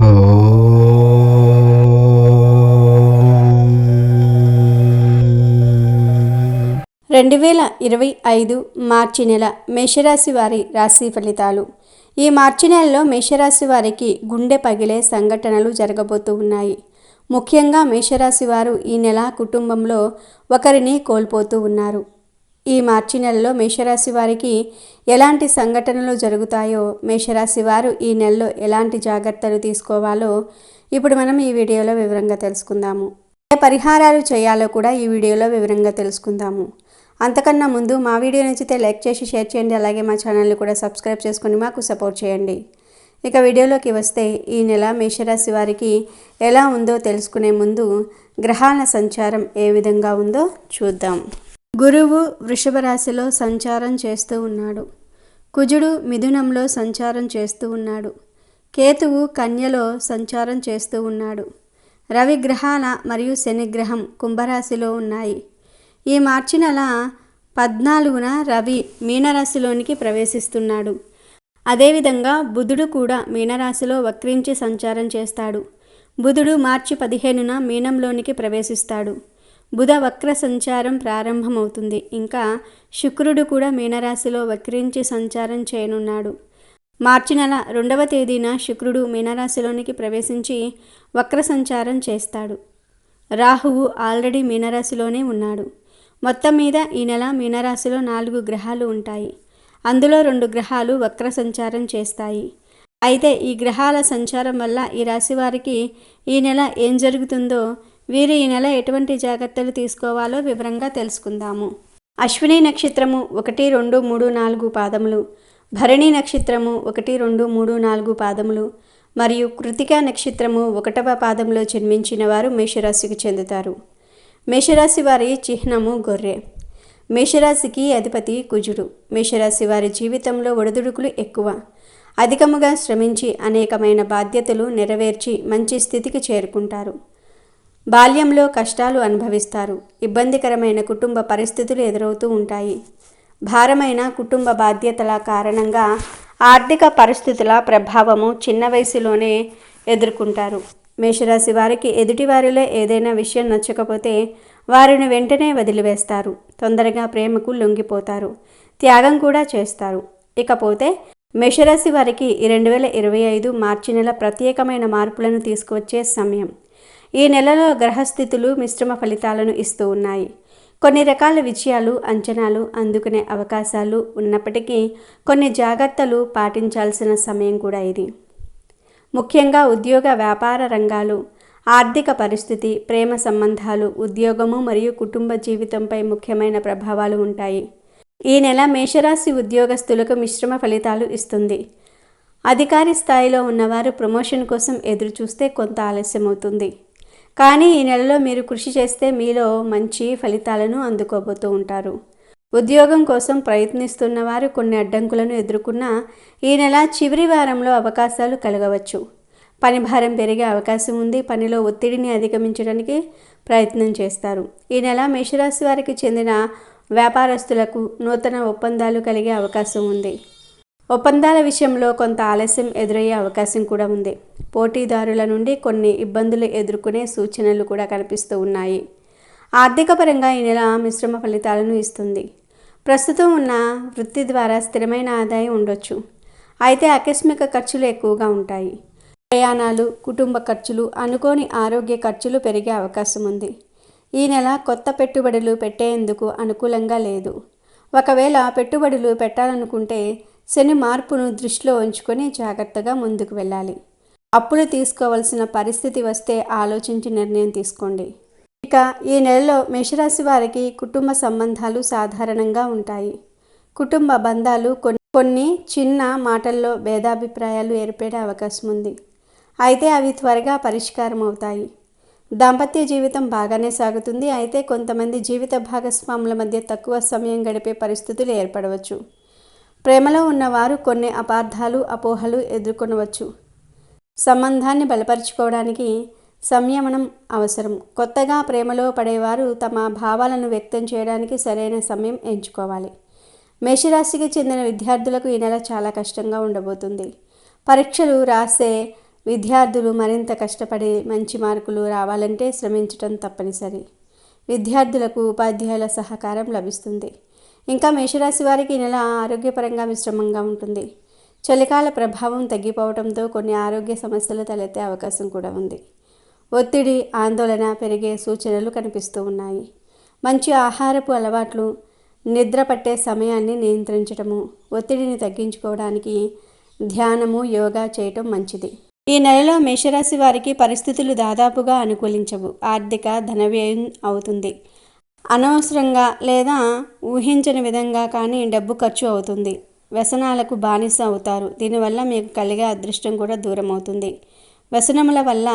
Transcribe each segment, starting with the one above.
రెండు వేల ఇరవై ఐదు మార్చి నెల మేషరాశి వారి రాశి ఫలితాలు. ఈ మార్చి నెలలో మేషరాశి వారికి గుండె పగిలే సంఘటనలు జరగబోతూ ఉన్నాయి. ముఖ్యంగా మేషరాశి వారు ఈ నెల కుటుంబంలో ఒకరిని కోల్పోతూ ఉన్నారు. ఈ మార్చి నెలలో మేషరాశి వారికి ఎలాంటి సంఘటనలు జరుగుతాయో మేషరాశి వారు ఈ నెలలో ఎలాంటి జాగ్రత్తలు తీసుకోవాలో ఇప్పుడు మనం ఈ వీడియోలో వివరంగా తెలుసుకుందాము. ఏ పరిహారాలు చేయాలో కూడా ఈ వీడియోలో వివరంగా తెలుసుకుందాము. అంతకన్నా ముందు మా వీడియో నచ్చితే లైక్ చేసి షేర్ చేయండి అలాగే మా ఛానల్ని కూడా సబ్స్క్రైబ్ చేసుకొని మాకు సపోర్ట్ చేయండి. ఇక వీడియోలోకి వస్తే ఈ నెల మేషరాశి వారికి ఎలా ఉందో తెలుసుకునే ముందు గ్రహాల సంచారం ఏ విధంగా ఉందో చూద్దాం. గురువు వృషభ రాశిలో సంచారం చేస్తూ ఉన్నాడు. కుజుడు మిథునంలో సంచారం చేస్తూ ఉన్నాడు. కేతువు కన్యలో సంచారం చేస్తూ ఉన్నాడు. రవి గ్రహాల మరియు శనిగ్రహం కుంభరాశిలో ఉన్నాయి. ఈ మార్చి నెల పద్నాలుగున రవి మీనరాశిలోనికి ప్రవేశిస్తున్నాడు. అదేవిధంగా బుధుడు కూడా మీనరాశిలో వక్రించి సంచారం చేస్తాడు. బుధుడు మార్చి పదిహేనున మీనంలోనికి ప్రవేశిస్తాడు. బుధ వక్ర సంచారం ప్రారంభమవుతుంది. ఇంకా శుక్రుడు కూడా మీనరాశిలో వక్రించి సంచారం చేయనున్నాడు. మార్చి నెల రెండవ తేదీన శుక్రుడు మీనరాశిలోనికి ప్రవేశించి వక్ర సంచారం చేస్తాడు. రాహువు ఆల్రెడీ మీనరాశిలోనే ఉన్నాడు. మొత్తం మీద ఈ నెల మీనరాశిలో నాలుగు గ్రహాలు ఉంటాయి. అందులో రెండు గ్రహాలు వక్ర సంచారం చేస్తాయి. అయితే ఈ గ్రహాల సంచారం వల్ల ఈ రాశి వారికి ఈ నెల ఏం జరుగుతుందో వీరు ఈ నెల ఎటువంటి జాగ్రత్తలు తీసుకోవాలో వివరంగా తెలుసుకుందాము. అశ్విని నక్షత్రము ఒకటి రెండు మూడు నాలుగు పాదములు భరణి నక్షత్రము ఒకటి రెండు మూడు నాలుగు పాదములు మరియు కృతికా నక్షత్రము ఒకటవ పాదంలో జన్మించిన వారు మేషరాశికి చెందుతారు. మేషరాశి వారి చిహ్నము గొర్రె. మేషరాశికి అధిపతి కుజుడు. మేషరాశి వారి జీవితంలో ఒడిదుడుకులు ఎక్కువ. అధికముగా శ్రమించి అనేకమైన బాధ్యతలు నెరవేర్చి మంచి స్థితికి చేరుకుంటారు. బాల్యంలో కష్టాలు అనుభవిస్తారు. ఇబ్బందికరమైన కుటుంబ పరిస్థితులు ఎదురవుతూ ఉంటాయి. భారమైన కుటుంబ బాధ్యతల కారణంగా ఆర్థిక పరిస్థితుల ప్రభావము చిన్న వయసులోనే ఎదుర్కొంటారు. మేషరాశి వారికి ఎదుటివారిలో ఏదైనా విషయం నచ్చకపోతే వారిని వెంటనే వదిలివేస్తారు. తొందరగా ప్రేమకు లొంగిపోతారు. త్యాగం కూడా చేస్తారు. ఇకపోతే మేషరాశి వారికి రెండు వేల ఇరవై ఐదు మార్చి నెల ప్రత్యేకమైన మార్పులను తీసుకువచ్చే సమయం. ఈ నెలలో గ్రహస్థితులు మిశ్రమ ఫలితాలను ఇస్తూ ఉన్నాయి. కొన్ని రకాల విజయాలు అంచనాలు అందుకునే అవకాశాలు ఉన్నప్పటికీ కొన్ని జాగ్రత్తలు పాటించాల్సిన సమయం కూడా ఇది. ముఖ్యంగా ఉద్యోగ వ్యాపార రంగాలు ఆర్థిక పరిస్థితి ప్రేమ సంబంధాలు ఉద్యోగము మరియు కుటుంబ జీవితంపై ముఖ్యమైన ప్రభావాలు ఉంటాయి. ఈ నెల మేషరాశి ఉద్యోగస్తులకు మిశ్రమ ఫలితాలు ఇస్తుంది. అధికారి స్థాయిలో ఉన్నవారు ప్రమోషన్ కోసం ఎదురుచూస్తే కొంత ఆలస్యం అవుతుంది కానీ ఈ నెలలో మీరు కృషి చేస్తే మీలో మంచి ఫలితాలను అందుకోబోతూ ఉంటారు. ఉద్యోగం కోసం ప్రయత్నిస్తున్న వారు కొన్ని అడ్డంకులను ఎదుర్కొన్న ఈ నెల చివరి వారంలో అవకాశాలు కలగవచ్చు. పని భారం పెరిగే అవకాశం ఉంది. పనిలో ఒత్తిడిని అధిగమించడానికి ప్రయత్నం చేస్తారు. ఈ నెల మేషరాశి వారికి చెందిన వ్యాపారస్తులకు నూతన ఒప్పందాలు కలిగే అవకాశం ఉంది. ఒప్పందాల విషయంలో కొంత ఆలస్యం ఎదురయ్యే అవకాశం కూడా ఉంది. పోటీదారుల నుండి కొన్ని ఇబ్బందులు ఎదుర్కొనే సూచనలు కూడా కనిపిస్తూ ఉన్నాయి. ఆర్థిక పరంగా ఈ నెల మిశ్రమ ఫలితాలను ఇస్తుంది. ప్రస్తుతం ఉన్న వృత్తి ద్వారా స్థిరమైన ఆదాయం ఉండొచ్చు. అయితే ఆకస్మిక ఖర్చులు ఎక్కువగా ఉంటాయి. ప్రయాణాలు కుటుంబ ఖర్చులు అనుకోని ఆరోగ్య ఖర్చులు పెరిగే అవకాశం ఉంది. ఈ నెల కొత్త పెట్టుబడులు పెట్టేందుకు అనుకూలంగా లేదు. ఒకవేళ పెట్టుబడులు పెట్టాలనుకుంటే శని మార్పును దృష్టిలో ఉంచుకొని జాగ్రత్తగా ముందుకు వెళ్ళాలి. అప్పులు తీసుకోవాల్సిన పరిస్థితి వస్తే ఆలోచించి నిర్ణయం తీసుకోండి. ఇక ఈ నెలలో మేషరాశి వారికి కుటుంబ సంబంధాలు సాధారణంగా ఉంటాయి. కుటుంబ బంధాలు కొన్ని కొన్ని చిన్న మాటల్లో భేదాభిప్రాయాలు ఏర్పడే అవకాశం ఉంది. అయితే అవి త్వరగా పరిష్కారం అవుతాయి దాంపత్య జీవితం బాగానే సాగుతుంది. అయితే కొంతమంది జీవిత భాగస్వాముల మధ్య తక్కువ సమయం గడిపే పరిస్థితులు ఏర్పడవచ్చు. ప్రేమలో ఉన్నవారు కొన్ని అపార్థాలు అపోహలు ఎదుర్కొనవచ్చు. సంబంధాన్ని బలపరుచుకోవడానికి సంయమనం అవసరం. కొత్తగా ప్రేమలో పడేవారు తమ భావాలను వ్యక్తం చేయడానికి సరైన సమయం ఎంచుకోవాలి. మేషరాశికి చెందిన విద్యార్థులకు ఈ నెల చాలా కష్టంగా ఉండబోతుంది. పరీక్షలు రాసే విద్యార్థులు మరింత కష్టపడి మంచి మార్కులు రావాలంటే శ్రమించటం తప్పనిసరి. విద్యార్థులకు ఉపాధ్యాయుల సహకారం లభిస్తుంది. ఇంకా మేషరాశి వారికి నెల ఆరోగ్యపరంగా మిశ్రమంగా ఉంటుంది. చలికాల ప్రభావం తగ్గిపోవడంతో కొన్ని ఆరోగ్య సమస్యలు తలెత్తే అవకాశం కూడా ఉంది. ఒత్తిడి ఆందోళన పెరిగే సూచనలు కనిపిస్తూ ఉన్నాయి. మంచి ఆహారపు అలవాట్లు నిద్ర పట్టే సమయాన్ని నియంత్రించడము ఒత్తిడిని తగ్గించుకోవడానికి ధ్యానము యోగా చేయటం మంచిది. ఈ నెలలో మేషరాశి వారికి పరిస్థితులు దాదాపుగా అనుకూలించవు. ఆర్థిక ధన వ్యయం అవుతుంది. అనవసరంగా లేదా ఊహించని విధంగా కానీ డబ్బు ఖర్చు అవుతుంది. వ్యసనాలకు బానిస అవుతారు. దీనివల్ల మీకు కలిగే అదృష్టం కూడా దూరం అవుతుంది. వ్యసనముల వల్ల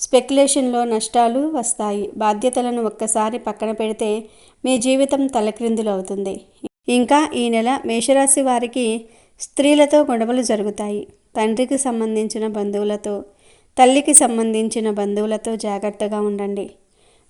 స్పెక్యులేషన్లో నష్టాలు వస్తాయి. బాధ్యతలను ఒక్కసారి పక్కన పెడితే మీ జీవితం తలక్రిందులు అవుతుంది. ఇంకా ఈ నెల మేషరాశి వారికి స్త్రీలతో గొడవలు జరుగుతాయి. తండ్రికి సంబంధించిన బంధువులతో తల్లికి సంబంధించిన బంధువులతో జాగ్రత్తగా ఉండండి.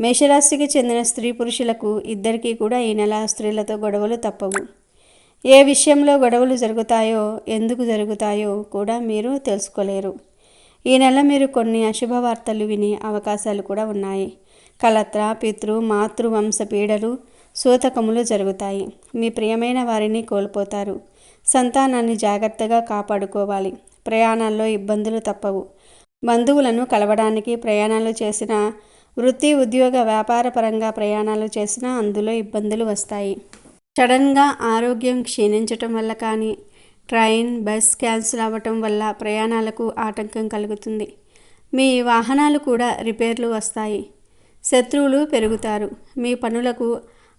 మేషరాశికి చెందిన స్త్రీ పురుషులకు ఇద్దరికీ కూడా ఈ నెల స్త్రీలతో గొడవలు తప్పవు. ఏ విషయంలో గొడవలు జరుగుతాయో ఎందుకు జరుగుతాయో కూడా మీరు తెలుసుకోలేరు. ఈ నెల మీరు కొన్ని అశుభ వార్తలు వినే అవకాశాలు కూడా ఉన్నాయి. కలత్ర పితృ మాతృ వంశ పీడలు సూతకములు జరుగుతాయి. మీ ప్రియమైన వారిని కోల్పోతారు. సంతానాన్ని జాగ్రత్తగా కాపాడుకోవాలి. ప్రయాణాల్లో ఇబ్బందులు తప్పవు. బంధువులను కలవడానికి ప్రయాణాలు చేసిన వృత్తి ఉద్యోగ వ్యాపార పరంగా ప్రయాణాలు చేసినా అందులో ఇబ్బందులు వస్తాయి. సడన్గా ఆరోగ్యం క్షీణించటం వల్ల కానీ ట్రైన్ బస్ క్యాన్సిల్ అవ్వటం వల్ల ప్రయాణాలకు ఆటంకం కలుగుతుంది. మీ వాహనాలు కూడా రిపేర్లు వస్తాయి. శత్రువులు పెరుగుతారు. మీ పనులకు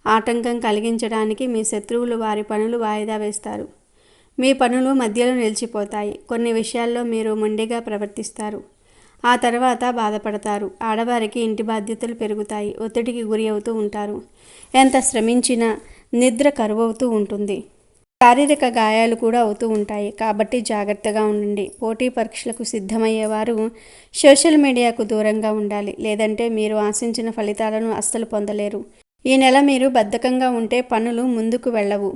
ఆటంకం కలిగించడానికి మీ శత్రువులు వారి పనులు వాయిదా వేస్తారు. మీ పనులు మధ్యలో నిలిచిపోతాయి. కొన్ని విషయాల్లో మీరు మొండిగా ప్రవర్తిస్తారు. ఆ తర్వాత బాధపడతారు. ఆడవారికి ఇంటి బాధ్యతలు పెరుగుతాయి. ఒత్తిడికి గురి అవుతూ ఉంటారు. ఎంత శ్రమించినా నిద్ర కరువవుతూ ఉంటుంది. శారీరక గాయాలు కూడా అవుతూ ఉంటాయి. కాబట్టి జాగ్రత్తగా ఉండండి. పోటీ పరీక్షలకు సిద్ధమయ్యేవారు సోషల్ మీడియాకు దూరంగా ఉండాలి. లేదంటే మీరు ఆశించిన ఫలితాలను అస్సలు పొందలేరు. ఈ నెల మీరు బద్ధకంగా ఉంటే పనులు ముందుకు వెళ్ళవు.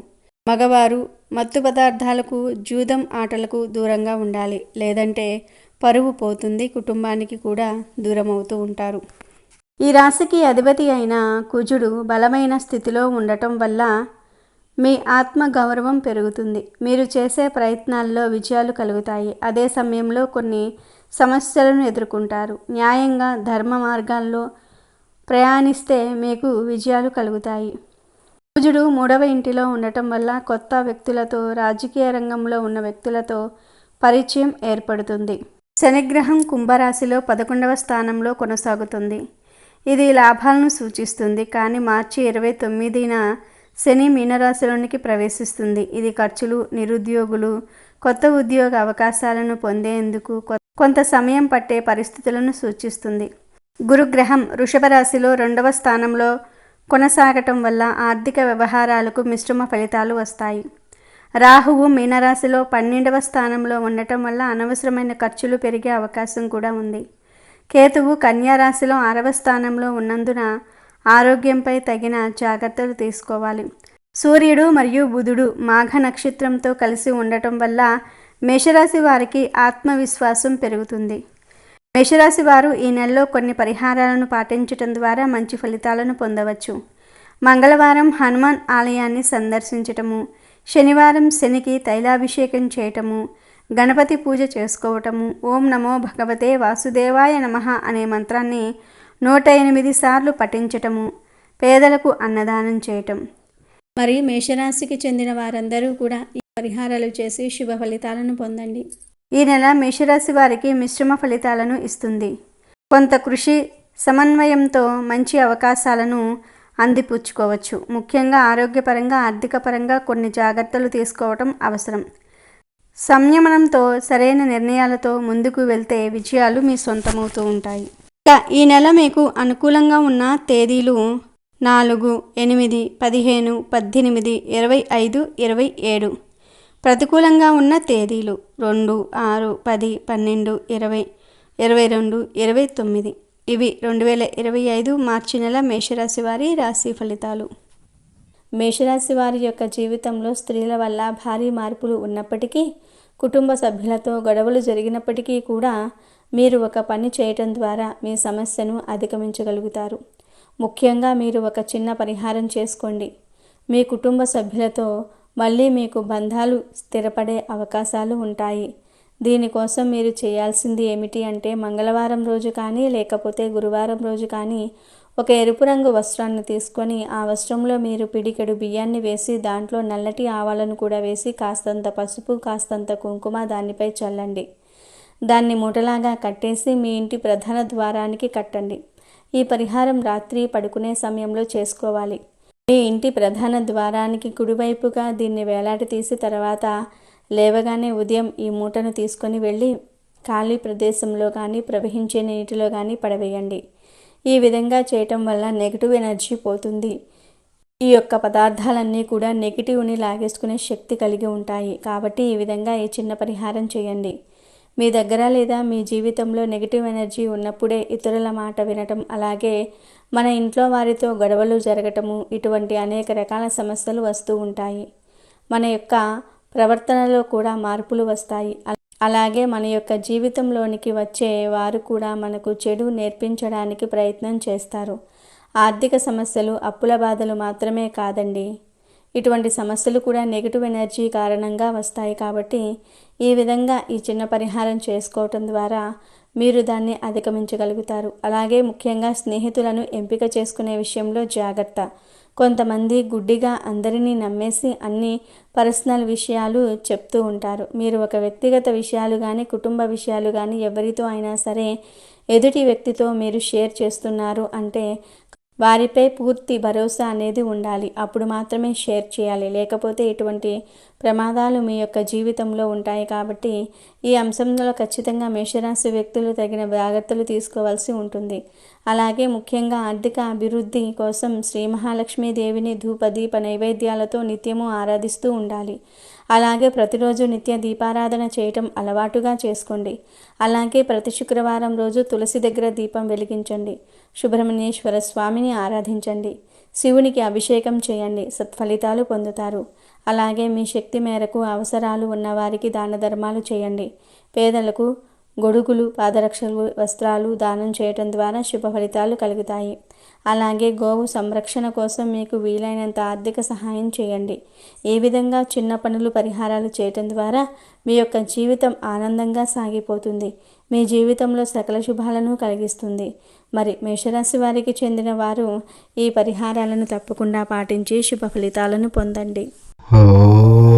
మగవారు మత్తు పదార్థాలకు జూదం ఆటలకు దూరంగా ఉండాలి. లేదంటే పరువు పోతుంది. కుటుంబానికి కూడా దూరం అవుతూ ఉంటారు. ఈ రాశికి అధిపతి అయిన కుజుడు బలమైన స్థితిలో ఉండటం వల్ల మీ ఆత్మ గౌరవం పెరుగుతుంది. మీరు చేసే ప్రయత్నాల్లో విజయాలు కలుగుతాయి. అదే సమయంలో కొన్ని సమస్యలను ఎదుర్కొంటారు. న్యాయంగా ధర్మ మార్గాల్లో ప్రయాణిస్తే మీకు విజయాలు కలుగుతాయి. కుజుడు మూడవ ఇంటిలో ఉండటం వల్ల కొత్త వ్యక్తులతో రాజకీయ రంగంలో ఉన్న వ్యక్తులతో పరిచయం ఏర్పడుతుంది. శనిగ్రహం కుంభరాశిలో పదకొండవ స్థానంలో కొనసాగుతుంది. ఇది లాభాలను సూచిస్తుంది. కానీ మార్చి ఇరవై తొమ్మిదిన శని మీనరాశిలోనికి ప్రవేశిస్తుంది. ఇది ఖర్చులు నిరుద్యోగులు కొత్త ఉద్యోగ అవకాశాలను పొందేందుకు కొంత సమయం పట్టే పరిస్థితులను సూచిస్తుంది. గురుగ్రహం వృషభ రాశిలో రెండవ స్థానంలో కొనసాగటం వల్ల ఆర్థిక వ్యవహారాలకు మిశ్రమ ఫలితాలు వస్తాయి. రాహువు మీనరాశిలో పన్నెండవ స్థానంలో ఉండటం వల్ల అనవసరమైన ఖర్చులు పెరిగే అవకాశం కూడా ఉంది. కేతువు కన్యారాశిలో ఆరవ స్థానంలో ఉన్నందున ఆరోగ్యంపై తగిన జాగ్రత్తలు తీసుకోవాలి. సూర్యుడు మరియు బుధుడు మాఘ నక్షత్రంతో కలిసి ఉండటం వల్ల మేషరాశి వారికి ఆత్మవిశ్వాసం పెరుగుతుంది. మేషరాశి వారు ఈ నెలలో కొన్ని పరిహారాలను పాటించటం ద్వారా మంచి ఫలితాలను పొందవచ్చు. మంగళవారం హనుమాన్ ఆలయాన్ని సందర్శించటము శనివారం శనికి తైలాభిషేకం చేయటము గణపతి పూజ చేసుకోవటము ఓం నమో భగవతే వాసుదేవాయ నమ అనే మంత్రాన్ని నూట ఎనిమిది సార్లు పఠించటము పేదలకు అన్నదానం చేయటం. మరి మేషరాశికి చెందిన వారందరూ కూడా ఈ పరిహారాలు చేసి శుభ ఫలితాలను పొందండి. ఈ నెల మేషరాశి వారికి మిశ్రమ ఫలితాలను ఇస్తుంది. కొంత కృషి సమన్వయంతో మంచి అవకాశాలను అందిపుచ్చుకోవచ్చు. ముఖ్యంగా ఆరోగ్యపరంగా ఆర్థిక పరంగా కొన్ని జాగ్రత్తలు తీసుకోవటం అవసరం. సంయమనంతో సరైన నిర్ణయాలతో ముందుకు వెళ్తే విజయాలు మీ సొంతమవుతూ ఉంటాయి. ఈ నెల మీకు అనుకూలంగా ఉన్న తేదీలు నాలుగు ఎనిమిది పదిహేను పద్దెనిమిది ఇరవై ఐదు ఇరవై ఏడు. ప్రతికూలంగా ఉన్న తేదీలు రెండు ఆరు పది పన్నెండు ఇరవై ఇరవై రెండు ఇరవై తొమ్మిది. ఇవి రెండు వేల ఇరవై ఐదు మార్చి నెల మేషరాశి వారి రాశి ఫలితాలు. మేషరాశి వారి యొక్క జీవితంలో స్త్రీల వల్ల భారీ మార్పులు ఉన్నప్పటికీ కుటుంబ సభ్యులతో గొడవలు జరిగినప్పటికీ కూడా మీరు ఒక పని చేయటం ద్వారా మీ సమస్యను అధిగమించగలుగుతారు. ముఖ్యంగా మీరు ఒక చిన్న పరిహారం చేసుకోండి. మీ కుటుంబ సభ్యులతో మళ్ళీ మీకు బంధాలు స్థిరపడే అవకాశాలు ఉంటాయి. దీనికోసం మీరు చేయాల్సింది ఏమిటి అంటే మంగళవారం రోజు కానీ లేకపోతే గురువారం రోజు కానీ ఒక ఎరుపు రంగు వస్త్రాన్ని తీసుకొని ఆ వస్త్రంలో మీరు పిడికెడు బియ్యాన్ని వేసి దాంట్లో నల్లటి ఆవాలను కూడా వేసి కాస్తంత పసుపు కాస్తంత కుంకుమ దానిపై చల్లండి. దాన్ని మూటలాగా కట్టేసి మీ ఇంటి ప్రధాన ద్వారానికి కట్టండి. ఈ పరిహారం రాత్రి పడుకునే సమయంలో చేసుకోవాలి. మీ ఇంటి ప్రధాన ద్వారానికి కుడివైపుగా దీన్ని వేలాడి తీసి తర్వాత లేవగానే ఉదయం ఈ మూటను తీసుకొని వెళ్ళి ఖాళీ ప్రదేశంలో కానీ ప్రవహించే నీటిలో కానీ పడవేయండి. ఈ విధంగా చేయటం వల్ల నెగిటివ్ ఎనర్జీ పోతుంది. ఈ యొక్క పదార్థాలన్నీ కూడా నెగిటివ్ని లాగేసుకునే శక్తి కలిగి ఉంటాయి. కాబట్టి ఈ విధంగా ఈ చిన్న పరిహారం చేయండి. మీ దగ్గర లేదా మీ జీవితంలో నెగిటివ్ ఎనర్జీ ఉన్నప్పుడే ఇతరుల మాట వినటం అలాగే మన ఇంట్లో వారితో గొడవలు జరగటము ఇటువంటి అనేక రకాల సమస్యలు వస్తూ ఉంటాయి. మన యొక్క ప్రవర్తనలో కూడా మార్పులు వస్తాయి. అలాగే మన యొక్క జీవితంలోనికి వచ్చే వారు కూడా మనకు చెడు నేర్పించడానికి ప్రయత్నం చేస్తారు. ఆర్థిక సమస్యలు అప్పుల బాధలు మాత్రమే కాదండి. ఇటువంటి సమస్యలు కూడా నెగిటివ్ ఎనర్జీ కారణంగా వస్తాయి కాబట్టి ఈ విధంగా ఈ చిన్న పరిహారం చేసుకోవటం ద్వారా మీరు దాన్ని అధిగమించగలుగుతారు. అలాగే ముఖ్యంగా స్నేహితులను ఎంపిక చేసుకునే విషయంలో జాగ్రత్త. కొంతమంది గుడ్డిగా అందరినీ నమ్మేసి అన్ని పర్సనల్ విషయాలు చెప్తూ ఉంటారు. మీరు ఒక వ్యక్తిగత విషయాలు కానీ కుటుంబ విషయాలు కానీ ఎవరితో అయినా సరే ఎదుటి వ్యక్తితో మీరు షేర్ చేస్తున్నారు అంటే వారిపై పూర్తి భరోసా అనేది ఉండాలి. అప్పుడు మాత్రమే షేర్ చేయాలి. లేకపోతే ఇటువంటి ప్రమాదాలు మీ యొక్క జీవితంలో ఉంటాయి కాబట్టి ఈ అంశంలో ఖచ్చితంగా మేషరాశి వ్యక్తులు తగిన జాగ్రత్తలు తీసుకోవాల్సి ఉంటుంది. అలాగే ముఖ్యంగా ఆర్థిక అభివృద్ధి కోసం శ్రీ మహాలక్ష్మీదేవిని ధూప దీప నైవేద్యాలతో నిత్యము ఆరాధిస్తూ ఉండాలి. అలాగే ప్రతిరోజు నిత్య దీపారాధన చేయటం అలవాటుగా చేసుకోండి. అలాగే ప్రతి శుక్రవారం రోజు తులసి దగ్గర దీపం వెలిగించండి. సుబ్రహ్మణ్యేశ్వర స్వామిని ఆరాధించండి. శివునికి అభిషేకం చేయండి. సత్ఫలితాలు పొందుతారు. అలాగే మీ శక్తి మేరకు అవసరాలు ఉన్నవారికి దాన ధర్మాలు చేయండి. పేదలకు గొడుగులు పాదరక్షలు వస్త్రాలు దానం చేయటం ద్వారా శుభ ఫలితాలు కలుగుతాయి. అలాగే గోవు సంరక్షణ కోసం మీకు వీలైనంత ఆర్థిక సహాయం చేయండి. ఈ విధంగా చిన్న పనులు పరిహారాలు చేయటం ద్వారా మీ యొక్క జీవితం ఆనందంగా సాగిపోతుంది. మీ జీవితంలో సకల శుభాలను కలిగిస్తుంది. మరి మేషరాశి వారికి చెందిన వారు ఈ పరిహారాలను తప్పకుండా పాటించి శుభ ఫలితాలను పొందండి. ఓ